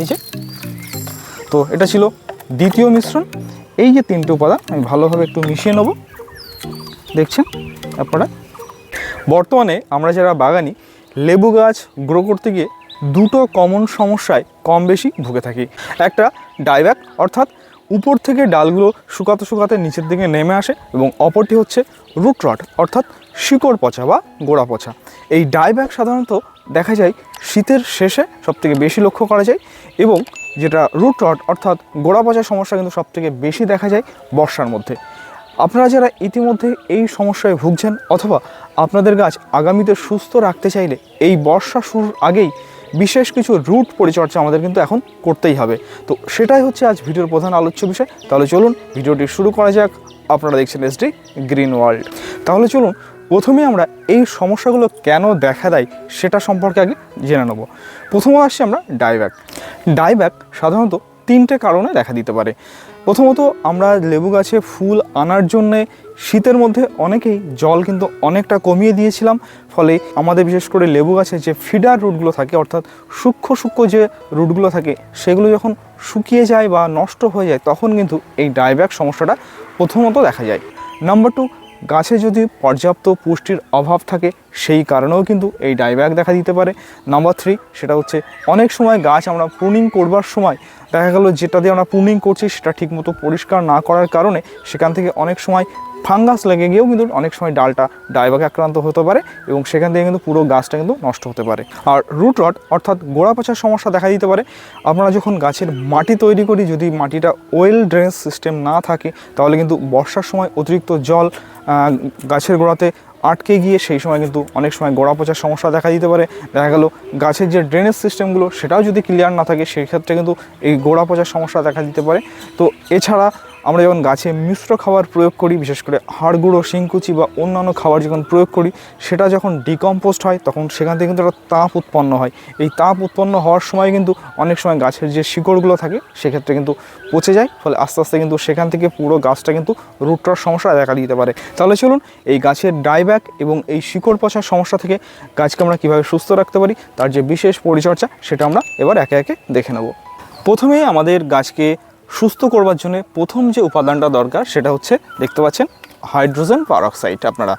এই যে। তো এটা ছিল দ্বিতীয় মিশ্রণ। এই যে তিনটে উপাদান, আমি ভালোভাবে একটু মিশিয়ে নেব। দেখছেন? আপনারা? বর্তমানে আমরা যারা বাগানি, লেবু গাছ গ্রো করতে গিয়ে দুটো কমন সমস্যায় কম বেশি ভুগে থাকি। একটা ডাইব্যাক অর্থাৎ উপর থেকে ডালগুলো শুকাতে শুকাতে নিচের দিকে নেমে আসে এবং অপরটি হচ্ছে রুট রট অর্থাৎ শিকড় পচা বা গোড়া পচা। এই ডাইব্যাক সাধারণত দেখা যায় শীতের শেষে সবথেকে বেশি লক্ষ্য করা যায় এবং যেটা রুট রট অর্থাৎ গোড়া পচার সমস্যা কিন্তু সবথেকে বেশি দেখা যায় বর্ষার মধ্যে। আপনারা যারা ইতিমধ্যে এই সমস্যায় ভুগছেন অথবা আপনাদের গাছ আগামীতে সুস্থ রাখতে চাইলে এই বর্ষা শুরুর আগেই বিশেষ কিছু রুট পরিচর্যা আমাদের কিন্তু এখন করতেই হবে। তো সেটাই হচ্ছে আজ ভিডিওর প্রধান আলোচ্য বিষয়। তাহলে চলুন ভিডিওটি শুরু করা যাক। আপনারা দেখছেন এসডি গ্রিন ওয়ার্ল্ড তাহলে চলুন প্রথমে আমরা এই সমস্যাগুলো কেন দেখা দেয় সেটা সম্পর্কে আগে জেনে নেব। প্রথমত আসছি আমরা ডাইব্যাক। ডাইব্যাক সাধারণত তিনটে কারণে দেখা দিতে পারে। প্রথমত আমরা লেবু গাছে ফুল আনার জন্যে শীতের মধ্যে অনেকেই জল কিন্তু অনেকটা কমিয়ে দিয়েছিলাম, ফলে আমাদের বিশেষ করে লেবু গাছে যে ফিডার রুটগুলো থাকে, অর্থাৎ সূক্ষ্ম সূক্ষ্ম যে রুটগুলো থাকে, সেগুলো যখন শুকিয়ে যায় বা নষ্ট হয়ে যায়, তখন কিন্তু এই ডাইব্যাক সমস্যাটা প্রথমত দেখা যায়। নাম্বার টু গাছে যদি পর্যাপ্ত পুষ্টির অভাব থাকে, সেই কারণেও কিন্তু এই ডাইব্যাক দেখা দিতে পারে। নাম্বার থ্রি সেটা হচ্ছে অনেক সময় গাছ আমরা প্রুনিং করবার সময় দেখা গেল যেটা দিয়ে আমরা প্রুনিং করছি, সেটা ঠিকমতো পরিষ্কার না করার কারণে সেখান থেকে অনেক সময় ফাঙ্গাস লেগে গিয়েও কিন্তু অনেক সময় ডালটা ডাইবাকে আক্রান্ত হতে পারে এবং সেখান থেকে কিন্তু পুরো গাছটা কিন্তু নষ্ট হতে পারে। আর রুট রট অর্থাৎ গোড়া পচার সমস্যা দেখা দিতে পারে। আমরা যখন গাছের মাটি তৈরি করি, যদি মাটিটা ওয়েল ড্রেনেজ সিস্টেম না থাকে, তাহলে কিন্তু বর্ষার সময় অতিরিক্ত জল গাছের গোড়াতে আটকে গিয়ে সেই সময় কিন্তু অনেক সময় গোড়া পচার সমস্যা দেখা দিতে পারে। দেখা গেল গাছের যে ড্রেনেজ সিস্টেমগুলো সেটাও যদি ক্লিয়ার না থাকে সেই ক্ষেত্রে কিন্তু এই গোড়া পচার সমস্যা দেখা দিতে পারে। তো এছাড়া আমরা যখন গাছে মিশ্র খাবার প্রয়োগ করি, বিশেষ করে হাড় গুঁড়ো শিংকুচি বা অন্যান্য খাবার যখন প্রয়োগ করি, সেটা যখন ডিকম্পোস্ট হয়, তখন সেখান থেকে কিন্তু একটা তাপ উৎপন্ন হয়। এই তাপ উৎপন্ন হওয়ার সময় কিন্তু অনেক সময় গাছের যে শিকড়গুলো থাকে, সেক্ষেত্রে কিন্তু পচে যায়, ফলে আস্তে আস্তে কিন্তু সেখান থেকে পুরো গাছটা কিন্তু রুটটার সমস্যা দেখা দিতে পারে। তাহলে চলুন এই গাছের ডাইব্যাক এবং এই শিকড় পচার সমস্যা থেকে গাছকে আমরা কীভাবে সুস্থ রাখতে পারি, তার যে বিশেষ পরিচর্যা, সেটা আমরা এবার একে একে দেখে নেব। প্রথমেই আমাদের গাছকে সুস্থ করবার জন্য প্রথম যে উপাদানটা দরকার সেটা হচ্ছে দেখতে পাচ্ছেন হাইড্রোজেন পারঅক্সাইড। আপনারা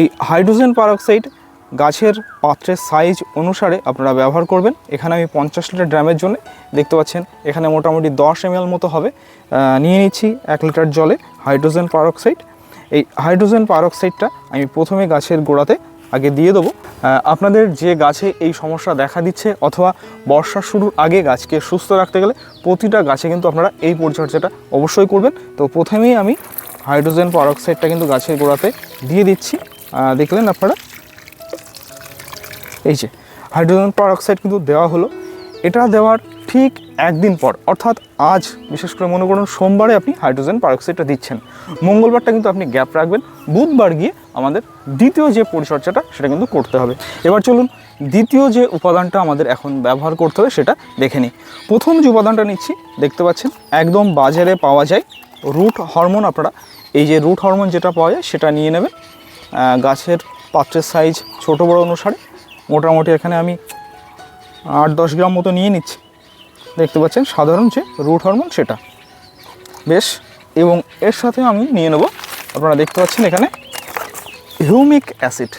এই হাইড্রোজেন পারঅক্সাইড গাছের পাত্রের সাইজ অনুসারে আপনারা ব্যবহার করবেন। এখানে আমি পঞ্চাশ লিটার ড্রামের জন্য দেখতে পাচ্ছেন এখানে মোটামুটি দশ এম মতো হবে। নিয়ে নিচ্ছি এক লিটার জলে হাইড্রোজেন পারঅক্সাইড। এই হাইড্রোজেন পারঅক্সাইডটা আমি প্রথমে গাছের গোড়াতে আগে দিয়ে দেবো। আপনাদের যে গাছে এই সমস্যা দেখা দিচ্ছে অথবা বর্ষা শুরুর আগে গাছকে সুস্থ রাখতে গেলে প্রতিটা গাছে কিন্তু আপনারা এই পরিচর্যাটা অবশ্যই করবেন। তো প্রথমেই আমি হাইড্রোজেন পারঅক্সাইডটা কিন্তু গাছের গোড়াতে দিয়ে দিচ্ছি। দেখলেন আপনারা? এই যে, হাইড্রোজেন পারঅক্সাইড কিন্তু দেওয়া হলো। এটা দেওয়ার ঠিক একদিন পর, অর্থাৎ আজ, বিশেষ করে মনে করুন সোমবারে আপনি হাইড্রোজেন পারঅক্সাইডটা দিচ্ছেন। মঙ্গলবারটা কিন্তু আপনি গ্যাপ রাখবেন, বুধবার গিয়ে আমাদের দ্বিতীয় যে পরিচর্যাটা, সেটা কিন্তু করতে হবে। এবার চলুন, দ্বিতীয় যে উপাদানটা আমাদের এখন ব্যবহার করতে হবে, সেটা দেখে নিই। প্রথম যে উপাদানটা নিচ্ছি, দেখতে পাচ্ছেন, একদম বাজারে পাওয়া যায় রুট হরমোন আপনারা, এই যে রুট হরমোন যেটা পাওয়া যায়, সেটা নিয়ে নেবেন। গাছের পাত্রের সাইজ ছোট বড় অনুসারে, মোটামুটি এখানে আমি আট দশ গ্রাম মতো নিয়ে নিচ্ছি। দেখতে পাচ্ছেন, সাধারণ যে রুট হরমোন সেটা। বেশ, এবং এর সাথে আমি নিয়ে নেব, আপনারা দেখতে পাচ্ছেন এখানে হিউমিক অ্যাসিড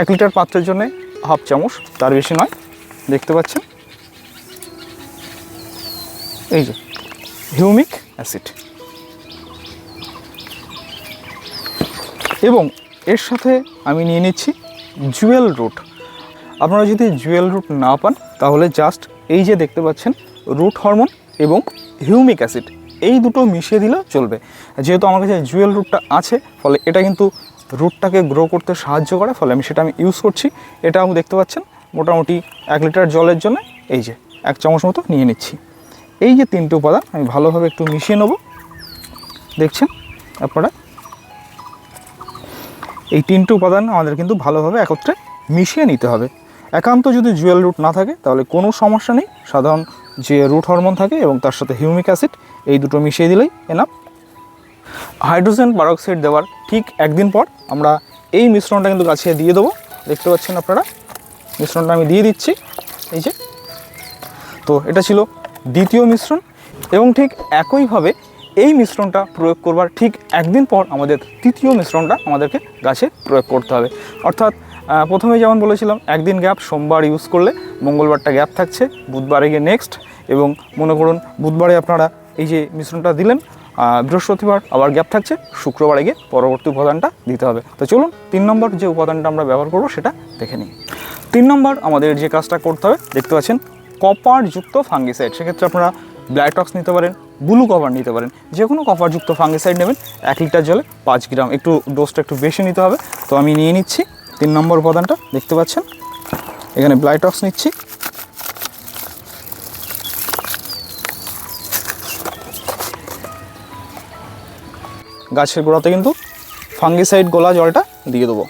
এক লিটার পাত্রের জন্য হাফ চামচ, তার বেশি নয়, দেখতে পাচ্ছেন। এই যে হিউমিক অ্যাসিড এবং এর সাথে আমি নিয়ে নিচ্ছি জুয়েল রুট আপনারা যদি জুয়েল রুট না পান, তাহলে জাস্ট এই যে দেখতে পাচ্ছেন, রুট হরমোন এবং হিউমিক অ্যাসিড, এই দুটো মিশিয়ে দিলে চলবে। যেহেতু আমার কাছে জুয়েল রুটটা আছে, ফলে এটা কিন্তু রুটটাকে গ্রো করতে সাহায্য করে, ফলে আমি সেটা আমি ইউজ করছি। এটাও দেখতে পাচ্ছেন, মোটামুটি এক লিটার জলের জন্য, এই যে এক চামচ মতো নিয়ে নিচ্ছি। এই যে তিনটে উপাদান, আমি ভালোভাবে একটু মিশিয়ে নেব। দেখছেন, আপনারা? এই তিনটে উপাদান আমাদের কিন্তু ভালোভাবে একত্রে মিশিয়ে নিতে হবে। একান্ত যদি জুয়েল রুট না থাকে, তাহলে কোনো সমস্যা নেই। সাধারণ যে রুট হরমোন থাকে এবং তার সাথে হিউমিক অ্যাসিড, এই দুটো মিশিয়ে দিলেই এনাফ হাইড্রোজেন পারঅক্সাইড দেওয়ার ঠিক একদিন পর আমরা এই মিশ্রণটা কিন্তু গাছে দিয়ে দেবো। দেখতে পাচ্ছেন আপনারা? মিশ্রণটা আমি দিয়ে দিচ্ছি। এই যে। তো এটা ছিল দ্বিতীয় মিশ্রণ এবং ঠিক একইভাবে এই মিশ্রণটা প্রয়োগ করবার ঠিক একদিন পর আমাদের তৃতীয় মিশ্রণটা আমাদেরকে গাছে প্রয়োগ করতে হবে। অর্থাৎ প্রথমে যেমন বলেছিলাম, একদিন গ্যাপ সোমবার ইউজ করলে মঙ্গলবারটা গ্যাপ থাকছে, বুধবারে গিয়ে নেক্সট এবং মনে করুন বুধবারে আপনারা এই যে মিশ্রণটা দিলেন বৃহস্পতিবার আবার গ্যাপ থাকছে, শুক্রবারে গিয়ে পরবর্তী উপাদানটা দিতে হবে। তো চলুন, তিন নম্বর যে উপাদানটা আমরা ব্যবহার করব সেটা দেখে নিই। তিন নম্বর আমাদের যে কাজটা করতে হবে, দেখতে পাচ্ছেন কপারযুক্ত ফাঙ্গিসাইড সেক্ষেত্রে আপনারা ব্ল্যাকটক্স নিতে পারেন ব্লু কভার নিতে পারেন। যে কোনো কপারযুক্ত ফাঙ্গিসাইড নেবেন, এক লিটার জলে পাঁচ গ্রাম। একটু ডোজটা একটু বেশি নিতে হবে। তো আমি নিয়ে নিচ্ছি তিন নম্বর উপাদানটা দেখতে পাচ্ছেন। এখানে ব্লাইটক্স নিচ্ছি। গাছের গোড়াতে কিন্তু ফাঙ্গিসাইড গোলা জলটা দিয়ে দেবো।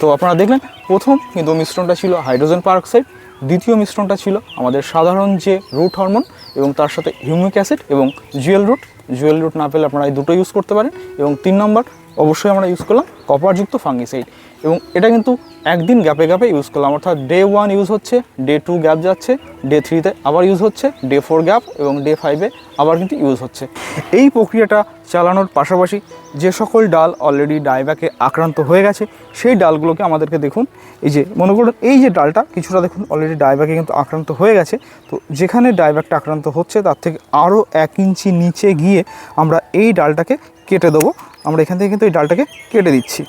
তো আপনারা দেখলেন, প্রথম কিন্তু মিশ্রণটা ছিল হাইড্রোজেন পারক্সাইড, দ্বিতীয় মিশ্রণটা ছিল আমাদের সাধারণ যে রুট হরমোন এবং তার সাথে হিউমিক অ্যাসিড এবং জুয়েল রুট। জুয়েল রুট না পেলে আপনারা এই দুটো ইউজ করতে পারেন এবং তিন নম্বর অবশ্যই আমরা ইউজ করলাম কপারযুক্ত ফাঙ্গিসাইড এবং এটা কিন্তু একদিন গ্যাপে গ্যাপে ইউজ করলাম। অর্থাৎ ডে ওয়ান ইউজ হচ্ছে ডে টু গ্যাপ যাচ্ছে ডে থ্রিতে আবার ইউজ হচ্ছে ডে ফোর গ্যাপ এবং ডে ফাইভে আবার কিন্তু ইউজ হচ্ছে। এই প্রক্রিয়াটা চালানোর পাশাপাশি যে সকল ডাল অলরেডি ডাইব্যাকে আক্রান্ত হয়ে গেছে, সেই ডালগুলোকে আমাদেরকে দেখুন। এই যে মনে করুন, এই যে ডালটা কিছুটা দেখুন অলরেডি ডাইব্যাকে কিন্তু আক্রান্ত হয়ে গেছে। তো যেখানে ডাইব্যাকটা আক্রান্ত হচ্ছে, তার থেকে আরও এক ইঞ্চি নিচে গিয়ে আমরা এই ডালটাকে কেটে দেবো। আমরা এখান থেকে কিন্তু এই ডালটাকে কেটে দিচ্ছি।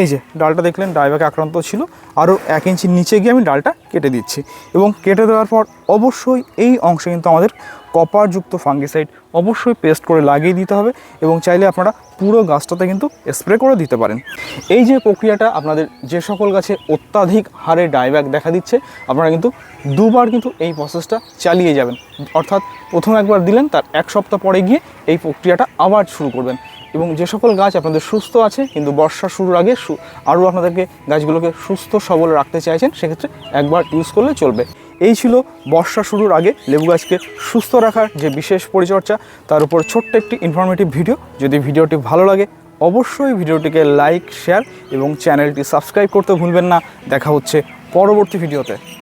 এই যে, ডালটা দেখলেন ডাইব্যাকে আক্রান্ত ছিল। আরও এক ইঞ্চি নিচে গিয়ে আমি ডালটা কেটে দিচ্ছি। এবং কেটে দেওয়ার পর অবশ্যই এই অংশে কিন্তু আমাদের কপারযুক্ত ফাঙ্গিসাইড অবশ্যই পেস্ট করে লাগিয়ে দিতে হবে এবং চাইলে আপনারা পুরো গাছটাতে কিন্তু স্প্রে করে দিতে পারেন। এই যে প্রক্রিয়াটা আপনাদের যে সকল গাছে অত্যাধিক হারে ডাইব্যাক দেখা দিচ্ছে, আপনারা কিন্তু দুবার কিন্তু এই প্রসেসটা চালিয়ে যাবেন। অর্থাৎ প্রথম একবার দিলেন, তার এক সপ্তাহ পরে গিয়ে এই প্রক্রিয়াটা আবার শুরু করবেন। এবং যে সকল গাছ আপনাদের সুস্থ আছে, কিন্তু বর্ষা শুরুর আগে আরও আপনাদেরকে গাছগুলোকে সুস্থ, সবল রাখতে চাইছেন, সেক্ষেত্রে একবার ইউজ করলে চলবে। এই ছিল বর্ষা শুরুর আগে লেবু গাছকে সুস্থ রাখার যে বিশেষ পরিচর্যা, তার উপর ছোট্ট একটি ইনফরমেটিভ ভিডিও যদি ভিডিওটি ভালো লাগে, অবশ্যই ভিডিওটিকে লাইক শেয়ার এবং চ্যানেলটি সাবস্ক্রাইব করতে ভুলবেন না। দেখা হচ্ছে পরবর্তী ভিডিওতে